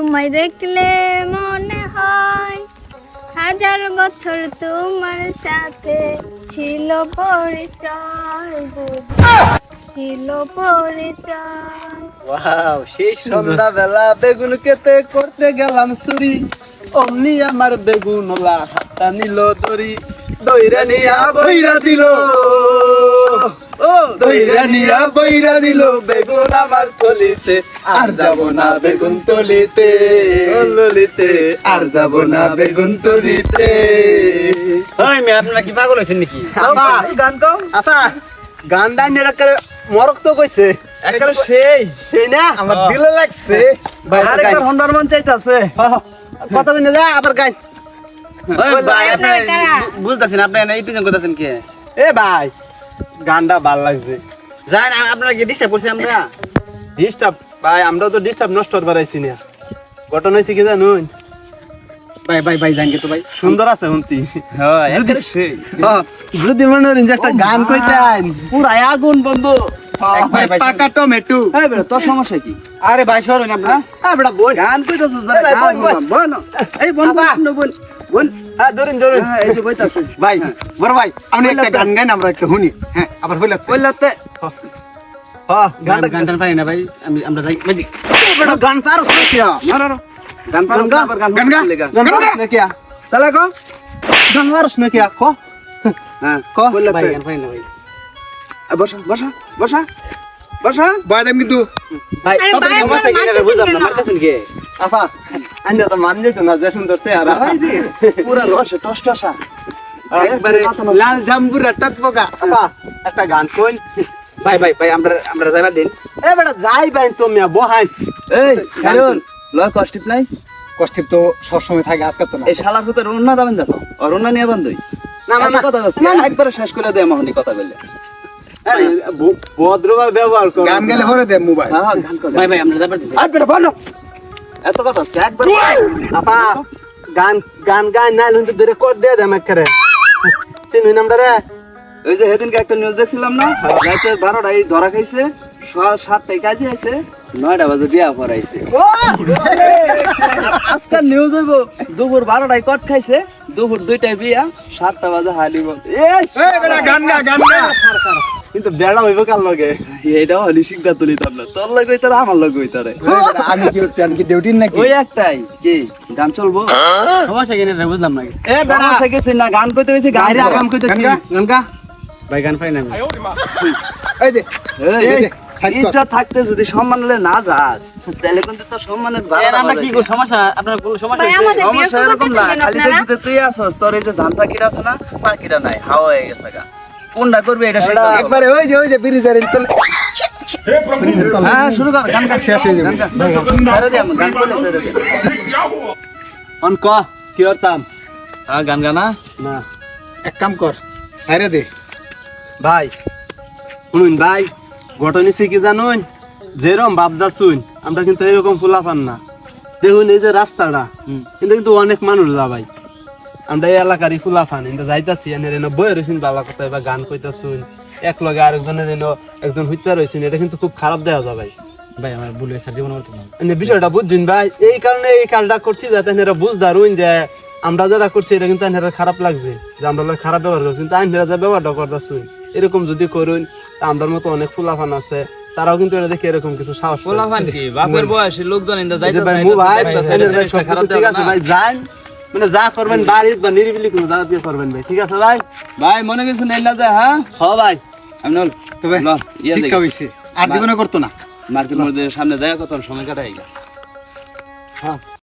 তোমায় দেখলে মনে হয় হাজার বছর তোমার সাথে ছিল পরিচয় বুঝি, ছিল পরিচয়। ওয়াও সেই সুন্দর। সন্ধ্যা বেলা বেগুন কেটে করতে গেলাম চুরি অমনি আমার বেগুন ওলা হাতটা নিল দড়ি। দইরা নিয়া বইরা দিল। নিয়া বইরা দিল বেগুন আমার তলিতে আর যাব না বেগুন তলিতে। ললিতে আর যাব না বেগুন তলিতে। ওই মেয়ে আপনারা কি পাগল হয়েছেন নাকি? আপা গান কও আপা গান ডাইন একারে মরক তো কইছে। একারে সেই। সেই না আমার দিলে লাগছে। আর একবার হন্ডার মন চাইতাছে কথা কইনে যা আবার গাই ওই ভাই? বুঝতেছেন আপনি এই পিছন করতেছেন কে? এ ভাই গানটা ভালো লাগছে। জান আপনারা কি ডিস্টার্ব করছি আমরা? ডিস্টার্ব ভাই আমরা তো ডিস্টার্ব নষ্ট করবার আইছি না। ঘটনা হয়েছে কি জানুন? ভাই ভাই ভাই জান তো ভাই। সুন্দর আছে হুন্তি হ্যাঁ যদি মনে করেন যে একটা গান কইতেন পুরা আগুন বন্ধু। পাকা টমেটো। তোর সমস্যা কি? আরে ভাই সর না আপনারা হ্যাঁ? গান ভাই, গান এই বল হ্যাঁ ধরুন ধরুন। হ্যাঁ এই যে বইতাছে। ভাই বড় ভাই আপনি একটা গান গাইন আমরা একটা শুনি। হ্যাঁ আবার হইলা বললাতে হ্যাঁ গান গান পারি না ভাই আমি আমরা যাই ভাই বেটা গান সারস না কিয়া? গান পারস না আবার গান গান গা। গান গান গা। না কিয়া? চলে কো। গান পারস না কিয়া? কো? হ্যাঁ কো? ভাই বললাতে গান পারি না ভাই। বসা বসা বসা বসা। দেম কিন্তু ভাই আরে কত ভাই, সমস্যা কি আপনারা না বুঝলাম না। মারতেছেন কে? আফা আন্না তো মান যেত না যে সুন্দর চেহারা। পুরা রসে টসটসা। একবারে লাল জাম্বুরা টকবকা আফা একটা গান কই ভাই ভাই ভাই আমরা আমরা যাইবার দিন। এ বেটা যাই বাই তুমি বহাই। এই খাইরুল লয় কষ্টিপ নাই? কষ্টিপ তো সব সময় থাকে আজকে তো না এই শালার হতে রুন্না যাবেন দেখো আর রুন্না নিয়ে বান্ধই না না না। কথা বলছি। একবারে শেষ করে দে আমাহনি কথা বললে। ভদ্রভাবে ব্যবহার করো। গান গেলে ভরে দে মোবাইল। হ্যাঁ হ্যাঁ গান কর। ভাই ভাই আমরা যাইবার দিন। আর বেটা বলো এত কথা একবার আপা গান গান গান নাই লুন তো ধরে কোড দিয়ে দেম একবারে চিনুই নামটা রে ওই যে সেদিনকে একটা নিউজ দেখছিলাম না? রাতে বারোটায় ধরা খাইছে সকাল সাতটায় কাজে আছে নয়টা বাজে বিয়া পড়াইছে আজকাল নিউজ হইব দুপুর বারোটায় কট খাইছে দুপুর দুইটায় বিয়া সাতটা বাজে হালিব এই এই বেটা গান গা গান গা। কিন্তু বেড়া হইব কার লগে? এইটাও হলি শিক্ষা তুলি তার না তোর লগে তার আমার লগে হইতারে। আমি কি করছি? আমি কি ডিউটির নাকি? ওই একটাই। কি? গান চলবো? সমস্যা কি না বুঝলাম না এ বেড়া! সমস্যা কিছু না গান কইতে হইছে গান গাইরে আগাম কইতেছি। গান গা ভাই গান পারি না এই যে এই, ইজ্জত থাকতে যদি সম্মান হলে না যাস তাহলে কিন্তু তোর সম্মানের আমরা কি। করি সমস্যা আপনার কোনো সমস্যা সমস্যা এরকম না খালি? তুই আসস তোর এই যে ধান পাখিরা আছে না পাখিরা নাই হাওয়া হয়ে গেছে গা। কোনটা করবি এটা। একবারে ওই যে ওই যে ব্রিজের তলে হ্যাঁ শুরু কর গান গা শেষ হয়ে যাবে। আমার গান করলে দে। অন ক কি করতাম? হ্যাঁ গান গানা। না এক কাম কর সাইরে দে। ভাই। শুনুন ভাই ঘটনা কি জানুন? যেরকম ভাবদা শুন আমরা কিন্তু এরকম ফুলাফান না। দেখুন এই যে রাস্তাটা হুম। কিন্তু কিন্তু অনেক মানুষ যা ভাই আমরা এই এলাকারই ফুলাফান কিন্তু যাইতাছি এনে এনে বই রয়েছেন বাবা কথা বা গান কইতা শুন এক লগে আরেকজনের যেন একজন হইতে রয়েছেন এটা কিন্তু খুব খারাপ দেওয়া যায় ভাই। ভাই আমার ভুল হয়েছে জীবন করতে না। এনে বিষয়টা বুঝছেন ভাই এই কারণে এই কাজটা করছি যাতে এনারা বুঝদারুন যে আমরা যারা করছি এটা কিন্তু এনারা খারাপ লাগছে যে আমরা খারাপ ব্যবহার করছি কিন্তু আইনরা যা ব্যবহারটা করতেছুন এরকম যদি করুন তা আমরার মতো অনেক ফুলাফান আছে তারাও কিন্তু এটা দেখে এরকম কিছু সাহস। কি? বাপের বয়সী লোকজন ইন্দা এই যে ভাই মু ভাই এনের ভাই সব কিছু ঠিক আছে ভাই যান মানে যা করবেন বাড়ির বা নিরিবিলি কোনো জায়গা দিয়ে করবেন ভাই। ঠিক আছে ভাই? ভাই মনে কিছু নেই না যায় হ্যাঁ? হ ভাই। আমি নল তবে ইয়ে শিক্ষা দেখি। হইছে। আর জীবনে করতো না। মার্কেট মোড়ের সামনে যায় কত সময় কাটাই হ্যাঁ।